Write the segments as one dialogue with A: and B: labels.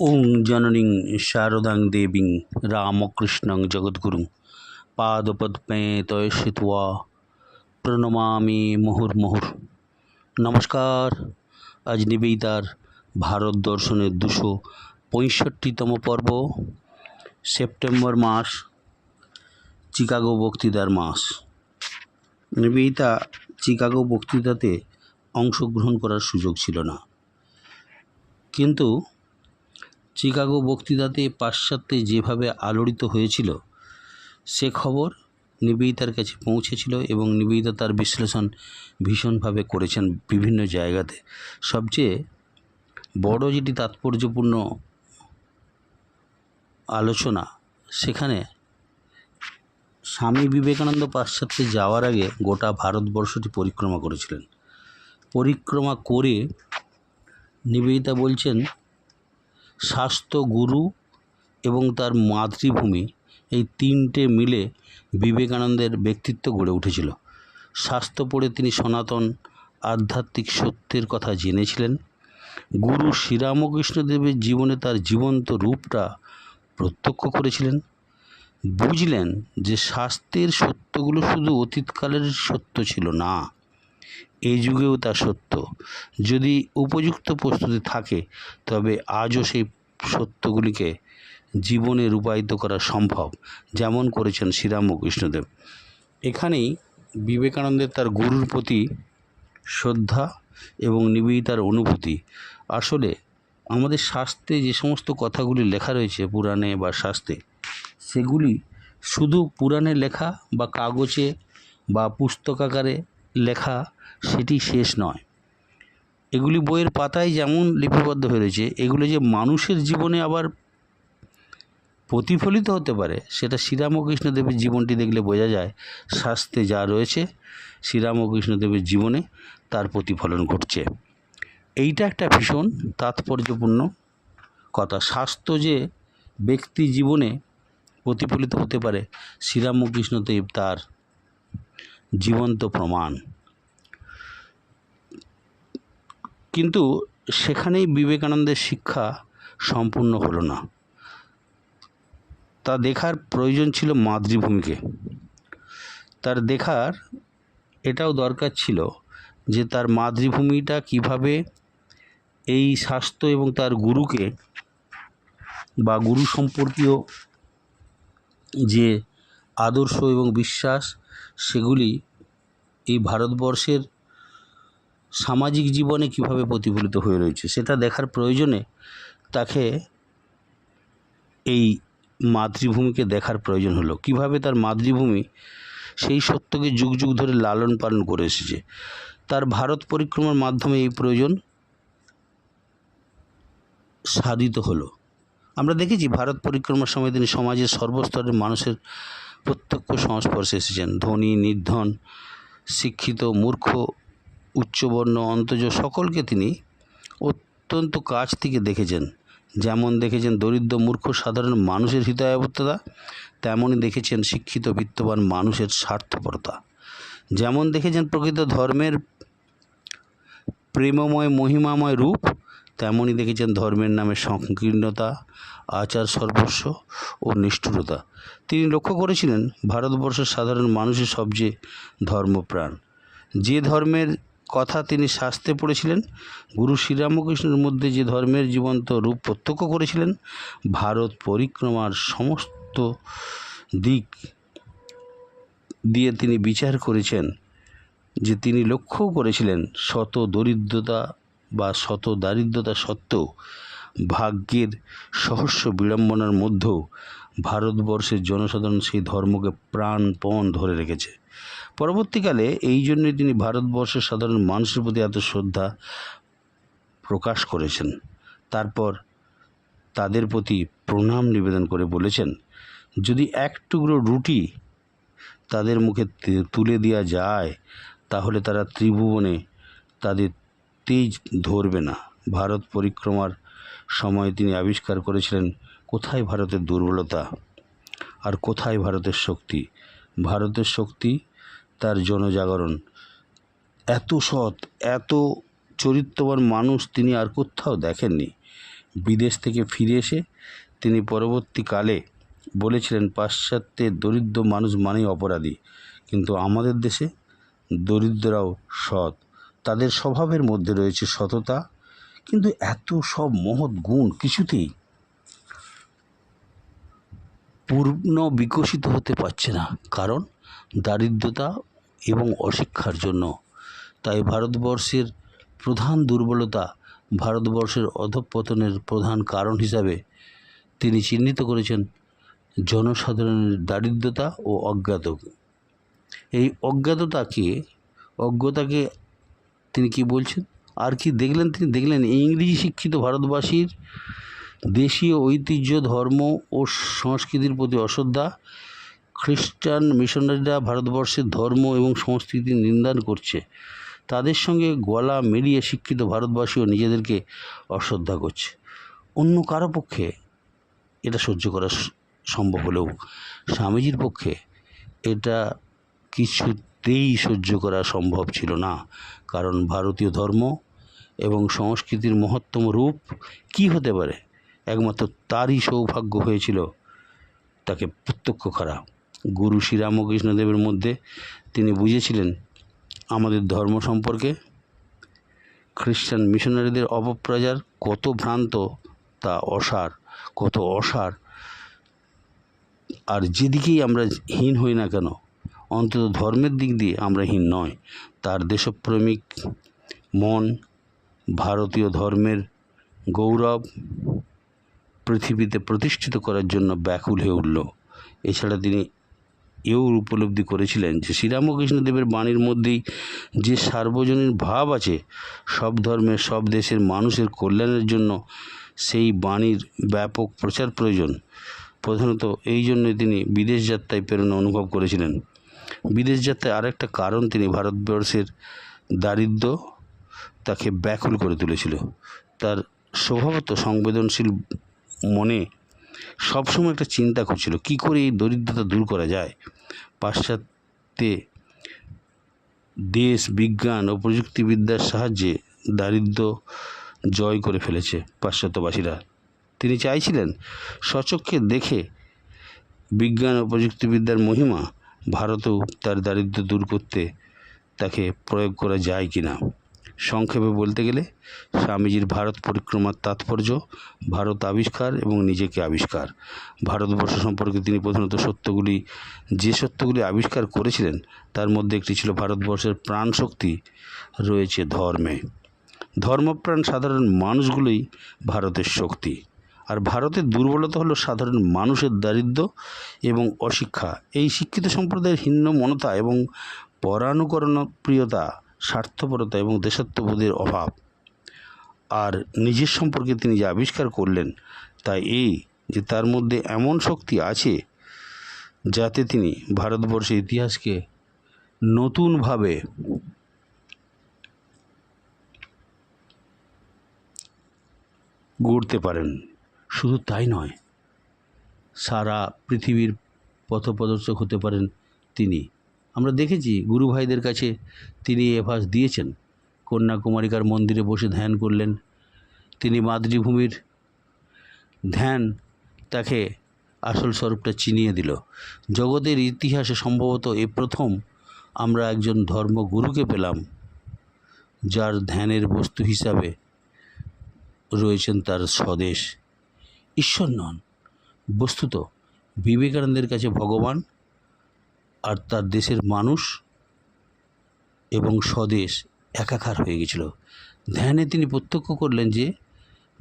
A: ওং জননীং শারদাং দেবীং রামকৃষ্ণং জগদ্গুরুং পাদপদ্মে তয়সিত্বা প্রণমামি মুহুর্মুহুর। নমস্কার। আজ নিবেদিতার ভারত দর্শনের দুশো পঁয়ষট্টিতম পর্ব, সেপ্টেম্বর মাস, চিকাগো বক্তৃতার মাস। নিবেদিতা চিকাগো বক্তৃতাতে অংশগ্রহণ করার সুযোগ ছিল না। কিন্তু চিকাগো বক্তৃতাতে পাশ্চাত্যে যেভাবে আলোড়িত হয়েছিল, সে খবর নিবেদিতার কাছে পৌঁছেছিল এবং নিবেদিতা তার বিশ্লেষণ ভীষণভাবে করেছেন বিভিন্ন জায়গাতে। সবচেয়ে বড় যেটি তাৎপর্যপূর্ণ আলোচনা, সেখানে স্বামী বিবেকানন্দ পাশ্চাত্যে যাওয়ার আগে গোটা ভারতবর্ষটি পরিক্রমা করেছিলেন। পরিক্রমা করে নিবেদিতা বলছেন স্বাস্থ্য গুরু এবং তার মাতৃভূমি এই তিনটে মিলে বিবেকানন্দের ব্যক্তিত্ব গড়ে উঠেছিল। স্বাস্থ্য পড়ে তিনি সনাতন, আধ্যাত্মিক সত্যের কথা জেনেছিলেন। গুরু শ্রীরামকৃষ্ণদেবের জীবনে তার জীবন্ত রূপটা প্রত্যক্ষ করেছিলেন। বুঝলেন যে স্বাস্থ্যের সত্যগুলো শুধু অতীতকালের সত্য ছিল না এই যুগেও তা সত্য। যদি উপযুক্ত প্রস্তুতি থাকে, তবে আজও সেই সত্যগুলিকে জীবনে রূপায়িত করা সম্ভব, যেমন করেছেন শ্রীরামকৃষ্ণদেব এখানেই বিবেকানন্দের তার গুরুর প্রতি শ্রদ্ধা এবং নিবেদিতার অনুভূতি। আসলে আমাদের শাস্ত্রে যে সমস্ত কথাগুলি লেখা রয়েছে পুরাণে বা শাস্ত্রে, সেগুলি শুধু পুরাণে লেখা বা কাগজে বা পুস্তক আকারে লেখা সেটি শেষ নয়। এগুলি বইয়ের পাতায় যেমন লিপিবদ্ধ হয়ে রয়েছে, এগুলো যে মানুষের জীবনে আবার প্রতিফলিত হতে পারে, সেটা শ্রীরামকৃষ্ণদেবের জীবনটি দেখলে বোঝা যায় শাস্ত্রে যা রয়েছে শ্রীরামকৃষ্ণদেবের জীবনে তার প্রতিফলন ঘটছে। এইটা একটা ভীষণ তাৎপর্যপূর্ণ কথা। স্বাস্থ্য যে ব্যক্তি জীবনে প্রতিফলিত হতে পারে, শ্রীরামকৃষ্ণদেব তার জীবন্ত প্রমাণ। কিন্তু সেখানেই বিবেকানন্দের শিক্ষা সম্পূর্ণ হলো না। তা দেখার প্রয়োজন ছিল মাতৃভূমিকে। তার দেখার এটাও দরকার ছিল যে তার মাতৃভূমিটা কীভাবে এই স্বাস্থ্য এবং তার গুরুকে বা গুরু সম্পর্কীয় যে আদর্শ এবং বিশ্বাস সেগুলি এই ভারতবর্ষের সামাজিক জীবনে কীভাবে প্রতিফলিত হয়ে রয়েছে সেটা দেখার প্রয়োজনে তাকে এই মাতৃভূমিকে দেখার প্রয়োজন হলো। কীভাবে তার মাতৃভূমি সেই সত্যকে যুগ যুগ ধরে লালন পালন করে এসেছে। তার ভারত পরিক্রমার মাধ্যমে এই প্রয়োজন সাধিত হলো। আমরা দেখেছি ভারত পরিক্রমার সময় তিনি সমাজের সর্বস্তরের মানুষের প্রত্যক্ষ সংস্পর্শে এসেছেন। ধনী, নির্ধন, শিক্ষিত, মূর্খ, উচ্চবর্ণ অন্তজ সকলকে তিনি অত্যন্ত কাছ থেকে দেখেছেন। যেমন দেখেছেন দরিদ্র, মূর্খ, সাধারণ মানুষের হৃদয়াবদ্ধতা তেমনই দেখেছেন শিক্ষিত, বিত্তবান মানুষের স্বার্থপরতা। যেমন দেখেছেন প্রকৃত ধর্মের প্রেমময়, মহিমাময় রূপ, তেমনই দেখেছেন ধর্মের নামে সংকীর্ণতা আচার সর্বস্ব ও নিষ্ঠুরতা। তিনি লক্ষ্য করেছিলেন, ভারতবর্ষের সাধারণ মানুষের সবচেয়ে ধর্মপ্রাণ। যে ধর্মের কথা তিনি শাস্তে পড়েছিলেন, গুরু শ্রীরামকৃষ্ণের মধ্যে যে ধর্মের জীবন্ত রূপ প্রত্যক্ষ করেছিলেন, ভারত পরিক্রমার সমস্ত দিক দিয়ে তিনি বিচার করেছেন যে তিনি লক্ষ্যও করেছিলেন শত দরিদ্রতা বা শত দারিদ্রতা সত্ত্বেও ভাগ্যের সহস্র বিড়ম্বনার মধ্যেও ভারতবর্ষের জনসাধারণ সেই ধর্মকে প্রাণপণ ধরে রেখেছে। পরবর্তীকালে এই জন্যই তিনি ভারতবর্ষের সাধারণ মানুষের প্রতি এত শ্রদ্ধা প্রকাশ করেছেন। তারপর তাদের প্রতি প্রণাম নিবেদন করে বলেছেন, যদি এক টুকরো রুটি তাদের মুখে তুলে দেওয়া যায়, তাহলে তারা ত্রিভুবনে তাদের তেজ ধরবে না। ভারত পরিক্রমার সময় তিনি আবিষ্কার করেছিলেন কোথায় ভারতের দুর্বলতা আর কোথায় ভারতের শক্তি। ভারতের শক্তি, তার জনজাগরণ। এত সৎ, এত চরিত্রবান মানুষ তিনি আর কোথাও দেখেননি। বিদেশ থেকে ফিরে এসে তিনি পরবর্তীকালে বলেছিলেন পাশ্চাত্যে দরিদ্র মানুষ মানেই অপরাধী। কিন্তু আমাদের দেশে দরিদ্ররাও সৎ। তাদের স্বভাবের মধ্যে রয়েছে সততা কিন্তু এত সব মহৎ গুণ কিছুতেই পূর্ণ বিকশিত হতে পারছে না। কারণ দারিদ্রতা এবং অশিক্ষার জন্য। তাই ভারতবর্ষের প্রধান দুর্বলতা ভারতবর্ষের অধঃপতনের প্রধান কারণ হিসাবে তিনি চিহ্নিত করেছেন জনসাধারণের দারিদ্রতা ও অজ্ঞাত। এই অজ্ঞাততাকে অজ্ঞতাকে তিনি কি বলছেন? আর কি দেখলেন তিনি? দেখলেন ইংরেজি শিক্ষিত ভারতবাসীর দেশীয় ঐতিহ্য, ধর্ম ও সংস্কৃতির প্রতি অশ্রদ্ধা, খ্রিস্টান মিশনারিরা ভারতবর্ষের ধর্ম এবং সংস্কৃতির নিন্দান করছে। তাদের সঙ্গে গলা মিলিয়ে শিক্ষিত ভারতবাসীও নিজেদেরকে অশ্রদ্ধা করছে। অন্য কারও পক্ষে এটা সহ্য করা সম্ভব হলেও স্বামীজির পক্ষে এটা কিছুতেই সহ্য করা সম্ভব ছিল না। কারণ ভারতীয় ধর্ম এবং সংস্কৃতির মহত্তম রূপ কি হতে পারে? একমাত্র তারই সৌভাগ্য হয়েছিল তাকে প্রত্যক্ষ করা। গুরু শ্রী রামকৃষ্ণদেবের মধ্যে তিনি বুঝেছিলেন, আমাদের ধর্ম সম্পর্কে খ্রিস্টান মিশনারিদের অপপ্রচার কত ভ্রান্ত, তা অসার, কত অসার। আর যেদিকেই আমরা হীন হই না কেন অন্তত ধর্মের দিক দিয়ে আমরা হীন নয়। তার দেশপ্রেমিক মন, ভারতীয় ধর্মের গৌরব পৃথিবীতে প্রতিষ্ঠিত করার জন্য ব্যাকুল হয়ে উঠল। এছাড়া তিনি এও উপলব্ধি করেছিলেন যে শ্রীরামকৃষ্ণদেবের বাণীর মধ্যেই যে সার্বজনীন ভাব আছে, সব ধর্মের, সব দেশের মানুষের কল্যাণের জন্য সেই বাণীর ব্যাপক প্রচার প্রয়োজন। প্রধানত এই জন্যই তিনি বিদেশ যাত্রায় প্রেরণা অনুভব করেছিলেন। বিদেশ যাত্রায় আরেকটা কারণ, তিনি ভারতবর্ষের দারিদ্র তাকে ব্যাকুল করে তুলেছিল। তার স্বভাবত সংবেদনশীল মনে সবসময় একটা চিন্তা করছিল, কি করে এই দরিদ্রতা দূর করা যায়? পাশ্চাত্যে দেশ, বিজ্ঞান ও প্রযুক্তিবিদ্যার সাহায্যে দারিদ্র জয় করে ফেলেছে পাশ্চাত্যবাসীরা। তিনি চাইছিলেন স্বচক্ষে দেখে বিজ্ঞান ও প্রযুক্তিবিদ্যার মহিমা ভারতেও তার দারিদ্র দূর করতে তাকে প্রয়োগ করা যায় কি না সংক্ষেপে বলতে গেলে, স্বামীজির ভারত পরিক্রমার তাৎপর্য, ভারত আবিষ্কার এবং নিজেকে আবিষ্কার। ভারতবর্ষ সম্পর্কে তিনি প্রধানত সত্যগুলি, যে সত্যগুলি আবিষ্কার করেছিলেন, তার মধ্যে একটি ছিল ভারতবর্ষের প্রাণ শক্তি রয়েছে ধর্মে। ধর্মপ্রাণ সাধারণ মানুষগুলোই ভারতের শক্তি। আর ভারতের দুর্বলতা হলো সাধারণ মানুষের দারিদ্র এবং অশিক্ষা। এই শিক্ষিত সম্প্রদায়ের হীন মনতা এবং পরানুকরণ প্রিয়তা স্বার্থপরতা এবং দেশাত্মবোধের অভাব। আর নিজের সম্পর্কে তিনি যে আবিষ্কার করলেন, তা এই যে তার মধ্যে এমন শক্তি আছে যাতে তিনি ভারতবর্ষের ইতিহাসকে নতুনভাবে গড়তে পারেন। শুধু তাই নয়, সারা পৃথিবীর পথপ্রদর্শক হতে পারেন তিনি। আমরা দেখেছি গুরু ভাইদের কাছে তিনি এভাস দিয়েছেন। কন্যাকুমারিকার মন্দিরে বসে ধ্যান করলেন। তিনি মাতৃভূমির ধ্যান তাকে আসল স্বরূপটা চিনিয়ে দিল। জগতের ইতিহাসে সম্ভবত এ প্রথম আমরা একজন ধর্মগুরুকে পেলাম, যার ধ্যানের বস্তু হিসাবে রয়েছেন তার স্বদেশ। ঈশ্বর নন। বস্তুত বিবেকানন্দের কাছে ভগবান আর তার দেশের মানুষ এবং স্বদেশ একাকার হয়ে গেছিল। ধ্যানে তিনি প্রত্যক্ষ করলেন যে,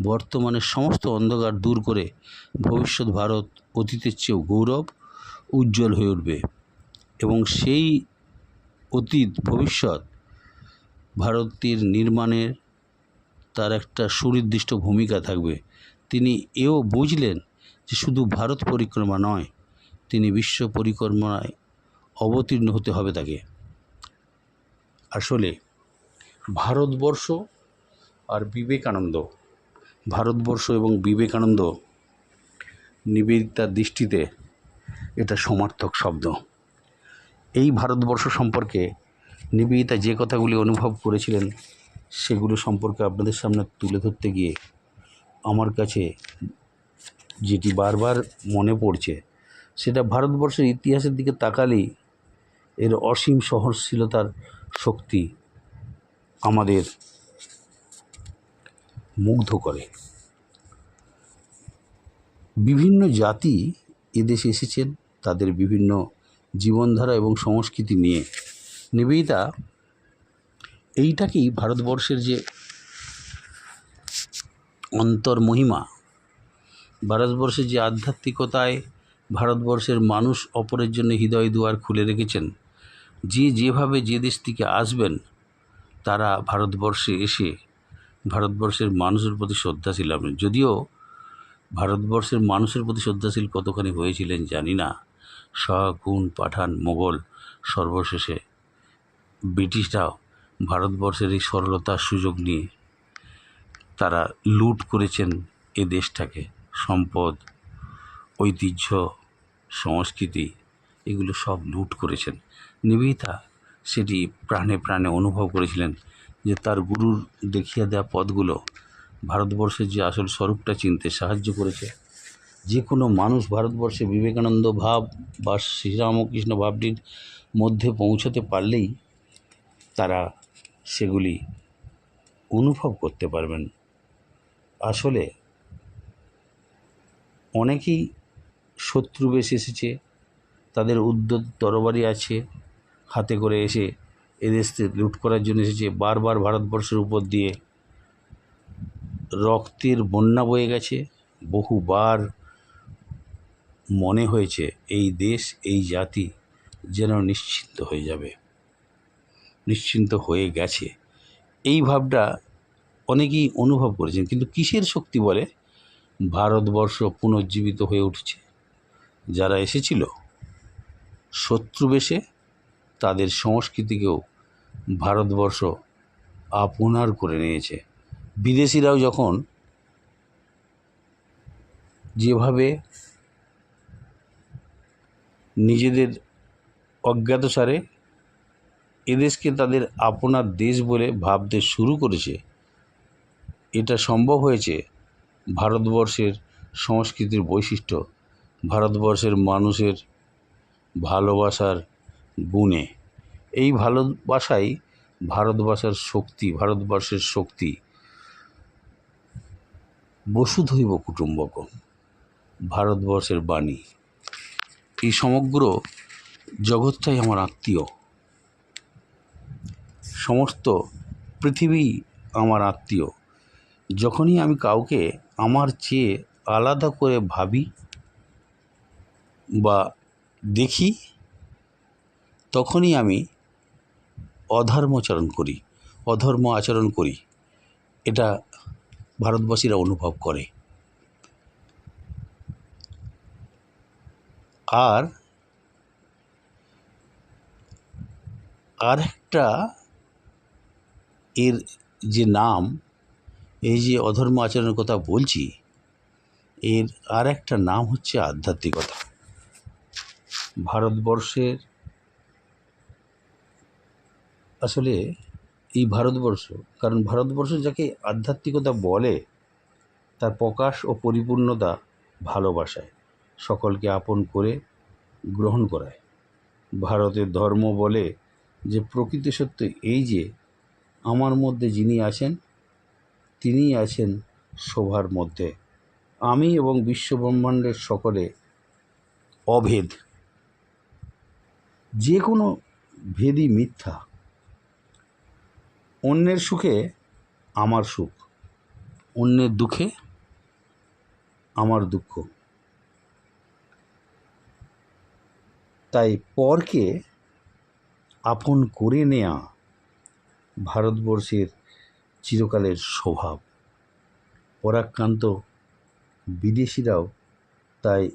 A: বর্তমানে সমস্ত অন্ধকার দূর করে ভবিষ্যৎ ভারত অতীতের চেয়েও গৌরব উজ্জ্বল হয়ে উঠবে এবং সেই অতীত ভবিষ্যৎ ভারতের নির্মাণের তার একটা সুনির্দিষ্ট ভূমিকা থাকবে। তিনি এও বুঝলেন যে শুধু ভারত পরিক্রমা নয়, তিনি বিশ্ব পরিক্রমায় অবতীর্ণ হতে হবে তাকে। আসলে ভারতবর্ষ আর বিবেকানন্দ, ভারতবর্ষ এবং বিবেকানন্দ নিবেদিতার দৃষ্টিতে এটা সমার্থক শব্দ। এই ভারতবর্ষ সম্পর্কে নিবেদিতা যে কথাগুলি অনুভব করেছিলেন, সেগুলো সম্পর্কে আপনাদের সামনে তুলে ধরতে গিয়ে আমার কাছে যেটি বারবার মনে পড়ছে, সেটা ভারতবর্ষের ইতিহাসের দিকে তাকালেই এর অসীম সহনশীলতার শক্তি আমাদের মুগ্ধ করে। বিভিন্ন জাতি এদেশে এসেছেন, তাদের বিভিন্ন জীবনধারা এবং সংস্কৃতি নিয়ে। নিবেদিতা, এইটাকেই ভারতবর্ষের যে অন্তর্মহিমা। ভারতবর্ষের যে আধ্যাত্মিকতায় ভারতবর্ষের মানুষ অপরের জন্য হৃদয় দুয়ার খুলে রেখেছেন, যে যেভাবে যে দেশ থেকে আসবেন, তারা ভারতবর্ষে এসে ভারতবর্ষের মানুষের প্রতি শ্রদ্ধাশীল হবেন যদিও ভারতবর্ষের মানুষের প্রতি শ্রদ্ধাশীল কতখানি হয়েছিলেন জানি না। শাহ গুণ পাঠান, মোগল, সর্বশেষে ব্রিটিশরাও ভারতবর্ষের এই সরলতার সুযোগ নিয়ে তারা লুট করেছেন এ দেশটাকে। সম্পদ, ঐতিহ্য, সংস্কৃতি, এগুলো সব লুট করেছেন। নিবেদিতা সেটি প্রাণে প্রাণে অনুভব করেছিলেন যে তার গুরুর দেখিয়ে দেওয়া পথগুলো ভারতবর্ষের যে আসল স্বরূপটা চিনতে সাহায্য করেছে। যে কোনো মানুষ ভারতবর্ষে বিবেকানন্দ ভাব বা শ্রীরামকৃষ্ণ ভাবটির মধ্যে পৌঁছতে পারলেই তারা সেগুলি অনুভব করতে পারবেন। আসলে অনেকেই শত্রু বেশ এসেছে, তাদের উদ্যোগ তরবারি আছে, হাতে করে এসে এদেশকে লুট করার জন্য এসেছে, বারবার ভারতবর্ষের উপর দিয়ে রক্তের বন্যা বয়ে গেছে, বহুবার মনে হয়েছে এই দেশ, এই জাতি যেন নিশ্চিন্ত হয়ে যাবে, নিশ্চিন্ত হয়ে গেছে। এই ভাবটা অনেকেই অনুভব করেছেন, কিন্তু কিসের শক্তি বলে? ভারতবর্ষ পুনর্জীবিত হয়ে উঠছে। যারা এসেছিল শত্রু বেশে, তাদের সংস্কৃতিকেও ভারতবর্ষ আপনার করে নিয়েছে। বিদেশিরাও যখন যেভাবে নিজেদের অজ্ঞাতসারে এদেশকে তাদের আপনার দেশ বলে ভাবতে শুরু করেছে এটা সম্ভব হয়েছে ভারতবর্ষের সংস্কৃতির বৈশিষ্ট্য, ভারতবর্ষের মানুষের ভালোবাসার গুণে। এই ভালোবাসাই ভারতবাসার শক্তি, ভারতবর্ষের শক্তি। বসুধৈব কুটুম্বক, ভারতবর্ষের বাণী। এই সমগ্র জগৎটাই আমার আত্মীয়। সমস্ত পৃথিবী আমার আত্মীয়। যখনই আমি কাউকে আমার চেয়ে আলাদা করে ভাবি বা দেখি, তখনই আমি অধর্মাচরণ করি, অধর্ম আচরণ করি। এটা ভারতবাসীরা অনুভব করে। আর আর একটা এর যে নাম এই যে অধর্ম আচরণের কথা বলছি, এর আর একটা নাম হচ্ছে আধ্যাত্মিকতা। ভারতবর্ষের আসলে এই ভারতবর্ষ, কারণ ভারতবর্ষ যাকে আধ্যাত্মিকতা বলে, তার প্রকাশ ও পরিপূর্ণতা ভালোবাসায়, সকলকে আপন করে গ্রহণ করায়। ভারতের ধর্ম বলে যে প্রকৃতি সত্য এই যে, আমার মধ্যে যিনি আছেন তিনিই আছেন শোভার মধ্যে। আমি এবং বিশ্বব্রহ্মাণ্ডের সকলে অভেদ। যে কোনো ভেদই মিথ্যা। অন্যের সুখে আমার সুখ। অন্যের দুঃখে আমার দুঃখ। তাই পরকে আপন করে নেয়া ভারতবর্ষের চিরকালের স্বভাব। পরাক্রান্ত বিদেশিরাও তাই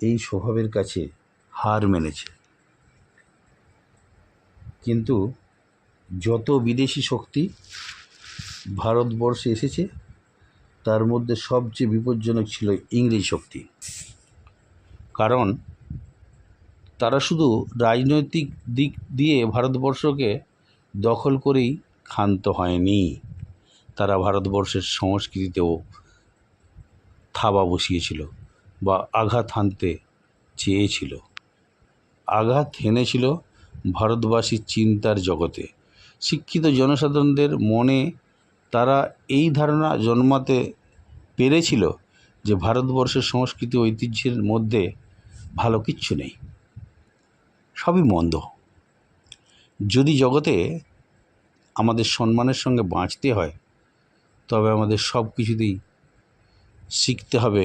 A: এই স্বভাবের কাছে হার মেনেছে। কিন্তু যত বিদেশি শক্তি ভারতবর্ষে এসেছে, তার মধ্যে সবচেয়ে বিপজ্জনক ছিল ইংরেজ শক্তি। কারণ তারা শুধু রাজনৈতিক দিক দিয়ে ভারতবর্ষকে দখল করেই ক্ষান্ত হয়নি। তারা ভারতবর্ষের সংস্কৃতিতেও থাবা বসিয়েছিল বা আঘাত হানতে চেয়েছিল। আঘাত হেনেছিল ভারতবাসীর চিন্তার জগতে। শিক্ষিত জনসাধারণদের মনে তারা এই ধারণা জন্মাতে পেরেছিল যে ভারতবর্ষের সংস্কৃতি ঐতিহ্যের মধ্যে ভালো কিচ্ছু নেই। সবই মন্দ। যদি জগতে আমাদের সম্মানের সঙ্গে বাঁচতে হয়, তবে আমাদের সব কিছুতেই শিখতে হবে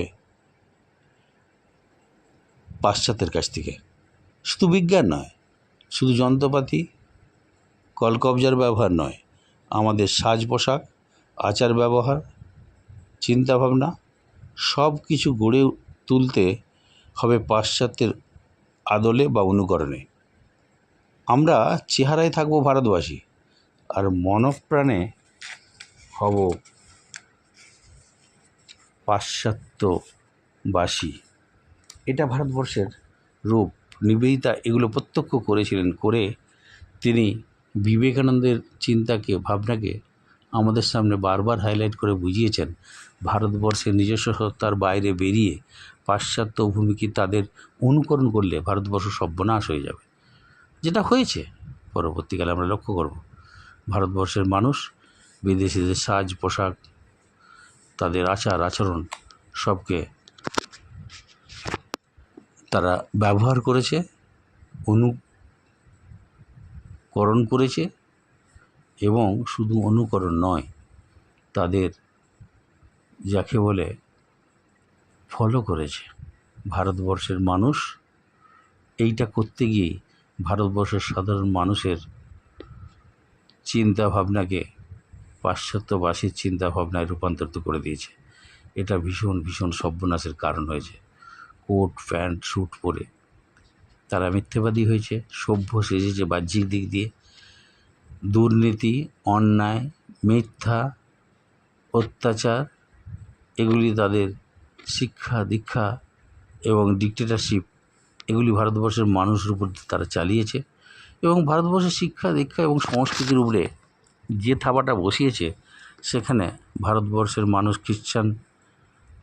A: পাশ্চাত্যের কাছ থেকে। শুধু বিজ্ঞান নয়, শুধু যন্ত্রপাতি, কলকবজার ব্যবহার নয়, আমাদের সাজ পোশাক আচার ব্যবহার, চিন্তাভাবনা, সব কিছু গড়ে তুলতে হবে পাশ্চাত্যের আদলে বা অনুকরণে। আমরা চেহারায় থাকব ভারতবাসী। আর মনপ্রাণে হব পাশ্চাত্যবাসী। এটা ভারতবর্ষের রূপ। নিবেদিতা এগুলো প্রত্যক্ষ করেছিলেন, করে তিনি বিবেকানন্দের চিন্তাকে, ভাবনাকে আমাদের সামনে বারবার হাইলাইট করে বুঝিয়েছেন। ভারতবর্ষের নিজস্ব সত্তার বাইরে বেরিয়ে পাশ্চাত্য ভূমিকে তাদের অনুকরণ করলে ভারতবর্ষ সর্বনাশ হয়ে যাবে। যেটা হয়েছে, পরবর্তীকালে আমরা লক্ষ্য করব। ভারতবর্ষের মানুষ, বিদেশিদের সাজ পোশাক, তাদের আচার, আচরণ সবকে তারা ব্যবহার করেছে, অনুকরণ করেছে এবং শুধু অনুকরণ নয়, তাদের যাকে বলে ফলো করেছে। ভারতবর্ষের মানুষ, এইটা করতে গিয়েই ভারতবর্ষের সাধারণ মানুষের চিন্তা ভাবনাকে পাশ্চাত্যবাসীর চিন্তা ভাবনায় রূপান্তরিত করে দিয়েছে। এটা ভীষণ ভীষণ সর্বনাশের কারণ হয়েছে। কোট, প্যান্ট, স্যুট পরে তারা মিথ্যেবাদী হয়েছে, সভ্য সেজেছে বাহ্যিক দিক দিয়ে। দুর্নীতি, অন্যায়, মিথ্যা, অত্যাচার, এগুলি তাদের শিক্ষা, দীক্ষা এবং ডিক্টেটারশিপ এগুলি ভারতবর্ষের মানুষের উপর তারা চালিয়েছে। এবং ভারতবর্ষের শিক্ষা, দীক্ষা এবং সংস্কৃতির উপরে যে থাবাটা বসিয়েছে, সেখানে ভারতবর্ষের মানুষ খ্রিশ্চান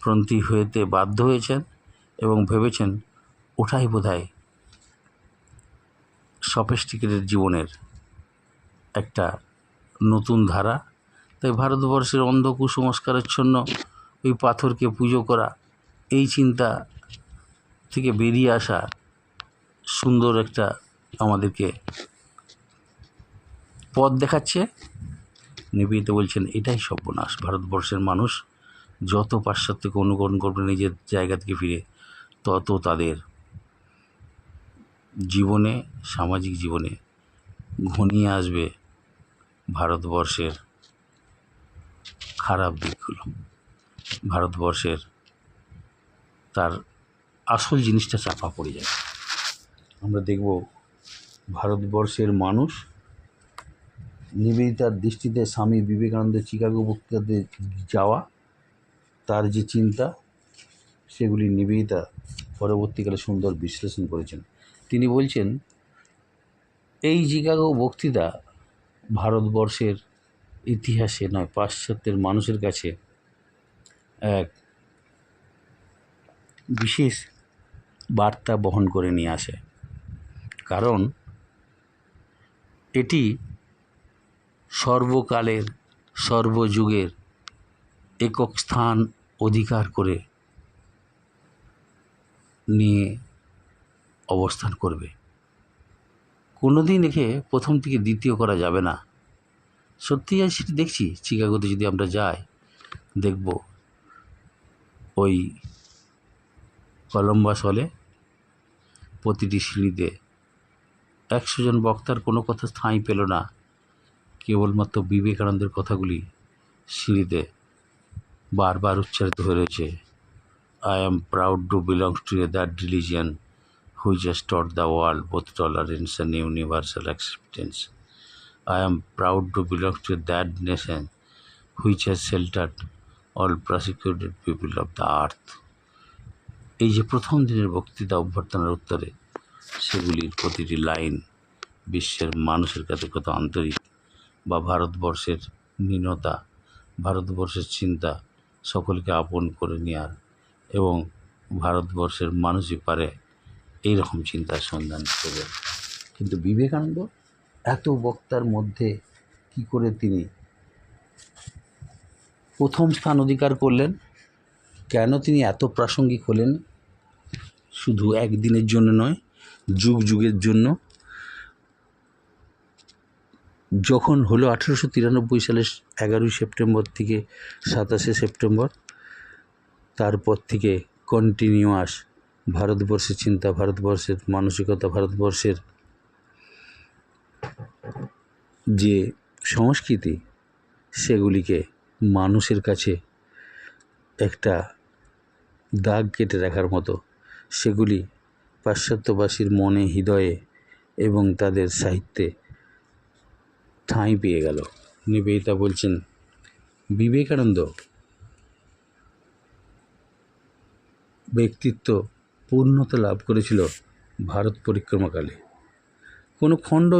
A: পন্থী হয়েতে বাধ্য হয়েছেন এবং ভেবেছেন ওটাই বোধহয় সফিস্টিকেটেড জীবনের একটা নতুন ধারা। তাই ভারতবর্ষের অন্ধ কুসংস্কারাচ্ছন্ন ওই পাথরকে পুজো করা, এই চিন্তা থেকে বেরিয়ে আসা সুন্দর একটা আমাদেরকে পথ দেখাচ্ছে। নিবেদিত বলছেন, এটাই সর্বনাশ। ভারতবর্ষের মানুষ যত পাশ্চাত্যকে অনুকরণ করবে নিজের জায়গা থেকে ফিরে, তত তাদের জীবনে, সামাজিক জীবনে ঘনিয়ে আসবে ভারতবর্ষের খারাপ দিকগুলো। ভারতবর্ষের তার আসল জিনিসটা চাপা পড়ে যায়। আমরা দেখব ভারতবর্ষের মানুষ। নিবেদিতার দৃষ্টিতে স্বামী বিবেকানন্দের চিকাগো বক্তৃতাতে যাওয়া তার যে চিন্তা, সেগুলি নিবেদিতা পরবর্তীকালে সুন্দর বিশ্লেষণ করেছেন। তিনি বলছেন, এই চিকাগো বক্তৃতা ভারতবর্ষের ইতিহাসে নয়, পাশ্চাত্যের মানুষের কাছে এক বিশেষ বার্তা বহন করে নিয়ে আসে। কারণ এটি সর্বকালের, সর্বযুগের একক স্থান অধিকার করে নিয়ে অবস্থান করবে। কোনো দিন একে প্রথম থেকে দ্বিতীয় করা যাবে না। সত্যি আজ সেটি দেখছি। চিকাগোতে যদি আমরা যাই, দেখব ওই কলম্বাস হলে প্রতিটি সিঁড়িতে একশো জন বক্তার কোনো কথা স্থায়ী পেল না। কেবলমাত্র বিবেকানন্দের কথাগুলি সিঁড়িতে বারবার উচ্চারিত হয়ে রয়েছে। I am proud to belongs to a that religion who just taught the world both tolerance and universal acceptance I am proud to belongs to that nation which has shelter all prosecuted people of the earth এই যে প্রথম দিনের বক্তৃতা অভ্যর্থনার উত্তরে সেগুলির প্রতিটি line বিশ্বের মানুষের কাছে কত আন্তরিক বা ভারতবর্ষের নীনতা ভারতবর্ষের চিন্তা সকলকে আপন করে নেওয়ার এবং ভারতবর্ষের মানুষই পারে এই রকম চিন্তার সন্ধান করবে কিন্তু বিবেকানন্দ এত বক্তার মধ্যে কি করে তিনি প্রথম স্থান অধিকার করলেন? কেন তিনি এত প্রাসঙ্গিক হলেন? শুধু একদিনের জন্য নয় যুগ যুগের জন্য। যখন হলো আঠেরোশো তিরানব্বই সালের এগারোই সেপ্টেম্বর থেকে সাতাশে সেপ্টেম্বর, তারপর থেকে কন্টিনিউয়াস ভারতবর্ষের চিন্তা, ভারতবর্ষের মানসিকতা, ভারতবর্ষের যে সংস্কৃতি, সেগুলিকে মানুষের কাছে একটা দাগ কেটে রাখার মতো, সেগুলি পাশ্চাত্যবাসীর মনে, হৃদয়ে এবং তাদের সাহিত্যে ঠাঁই পেয়ে গেল। নিবেদিতা বলছেন, বিবেকানন্দ, ব্যক্তিত্ব পূর্ণতা লাভ করেছিল ভারত পরিক্রমাকালে। কোনো খণ্ড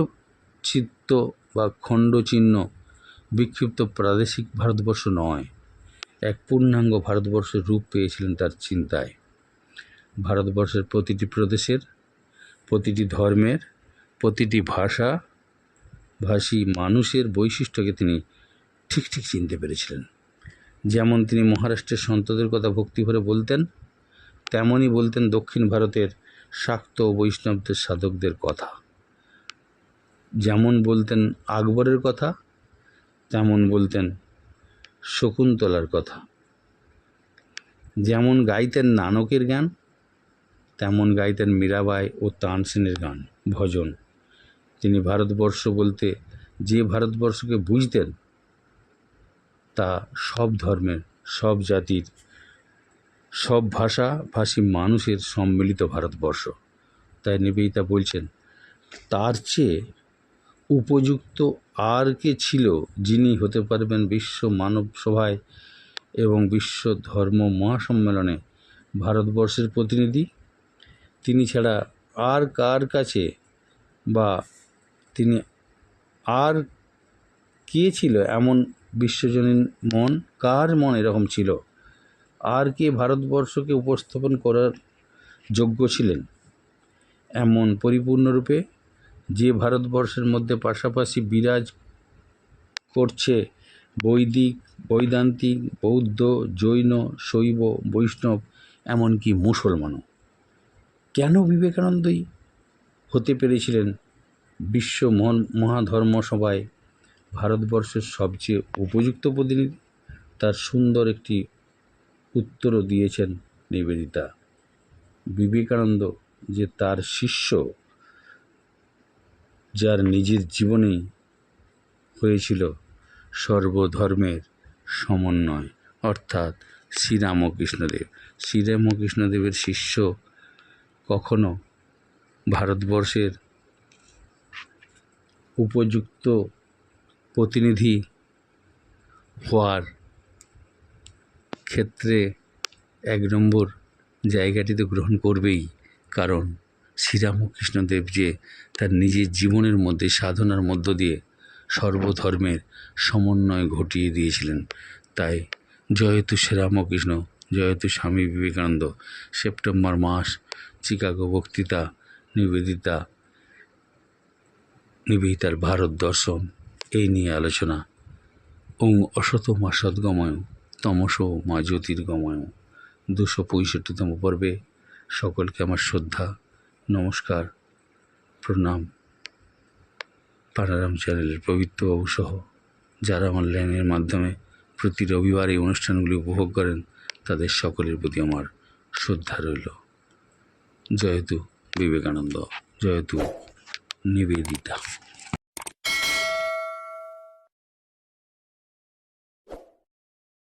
A: চিত্ত বা খণ্ড চিহ্ন বিক্ষিপ্ত প্রাদেশিক ভারতবর্ষ নয়। এক পূর্ণাঙ্গ ভারতবর্ষের রূপ পেয়েছিলেন তার চিন্তায়। ভারতবর্ষের প্রতিটি প্রদেশের, প্রতিটি ধর্মের, প্রতিটি ভাষা, ভাষী মানুষের বৈশিষ্ট্যকে তিনি ঠিক ঠিক চিনতে পেরেছিলেন। যেমন তিনি মহারাষ্ট্রের সন্তদের কথা ভক্তিভরে বলতেন তেমনই বলতেন দক্ষিণ ভারতের শাক্ত বৈষ্ণবদের সাধকদের কথা। যেমন বলতেন আকবরের কথা, তেমন বলতেন শকুন্তলার কথা। যেমন গাইতেন নানকের গান তেমন গাইতেন মীরাবাই ও তানসেনের গান, ভজন। তিনি ভারতবর্ষ বলতে যে ভারতবর্ষকে বুঝতেন, তা সব ধর্মের, সব জাতির, সব ভাষা ভাষী মানুষের সম্মিলিত ভারতবর্ষ। তাই নিবেদিতা বলছেন, তার চেয়ে উপযুক্ত আর কে ছিল যিনি হতে পারবেন বিশ্ব মানব সভায় এবং বিশ্ব ধর্ম মহাসম্মেলনে ভারতবর্ষের প্রতিনিধি? তিনি ছাড়া আর কার কাছে বা তিনি আর কে ছিল এমন বিশ্বজনীন মন? কার মন এরকম ছিল? আর কে ভারতবর্ষকে উপস্থাপন করার যোগ্য ছিলেন? এমন পরিপূর্ণরূপে যে ভারতবর্ষের মধ্যে পাশাপাশি বিরাজ করছে বৈদিক, বৈদান্তিক, বৌদ্ধ, জৈন, শৈব, বৈষ্ণব, এমনকি মুসলমানও। কেন বিবেকানন্দই হতে পেরেছিলেন বিশ্ব মহান মহাধর্ম সভায়? ভারতবর্ষের সবচেয়ে উপযুক্ত প্রতিনিধি? তার সুন্দর একটি উত্তরও দিয়েছেন নিবেদিতা। বিবেকানন্দ যে তার শিষ্য, যার নিজের জীবনেই হয়েছিল সর্বধর্মের সমন্বয়, অর্থাৎ শ্রীরামকৃষ্ণদেব। শ্রীরামকৃষ্ণদেবের শিষ্য কখনো ভারতবর্ষের উপযুক্ত প্রতিনিধি হওয়ার ক্ষেত্রে এক নম্বর জায়গাটি তো গ্রহণ করবেই। কারণ শ্রীরামকৃষ্ণদেব যে তার নিজের জীবনের মধ্যে, সাধনার মধ্য দিয়ে সর্বধর্মের সমন্বয় ঘটিয়ে দিয়েছিলেন, তাই জয়তু শ্রীরামকৃষ্ণ। জয়তু স্বামী বিবেকানন্দ, সেপ্টেম্বর মাস, চিকাগো বক্তৃতা, নিবেদিতা, নিবেদিতার ভারত দর্শন, এই নিয়ে আলোচনা। ওং অসত মা সদ্গময়, তমস মা জ্যোতির্গময়, দুশো পঁয়ষট্টিতম পর্বে সকলকে আমার শ্রদ্ধা, নমস্কার, প্রণাম। পানারাম চ্যানেলের পবিত্র বাবু সহ যারা অনলাইনের মাধ্যমে প্রতি রবিবার এই অনুষ্ঠানগুলি উপভোগ করেন তাদের সকলের প্রতি আমার শ্রদ্ধা রইল। জয়তু বিবেকানন্দ। জয়তু নিবেদিতা।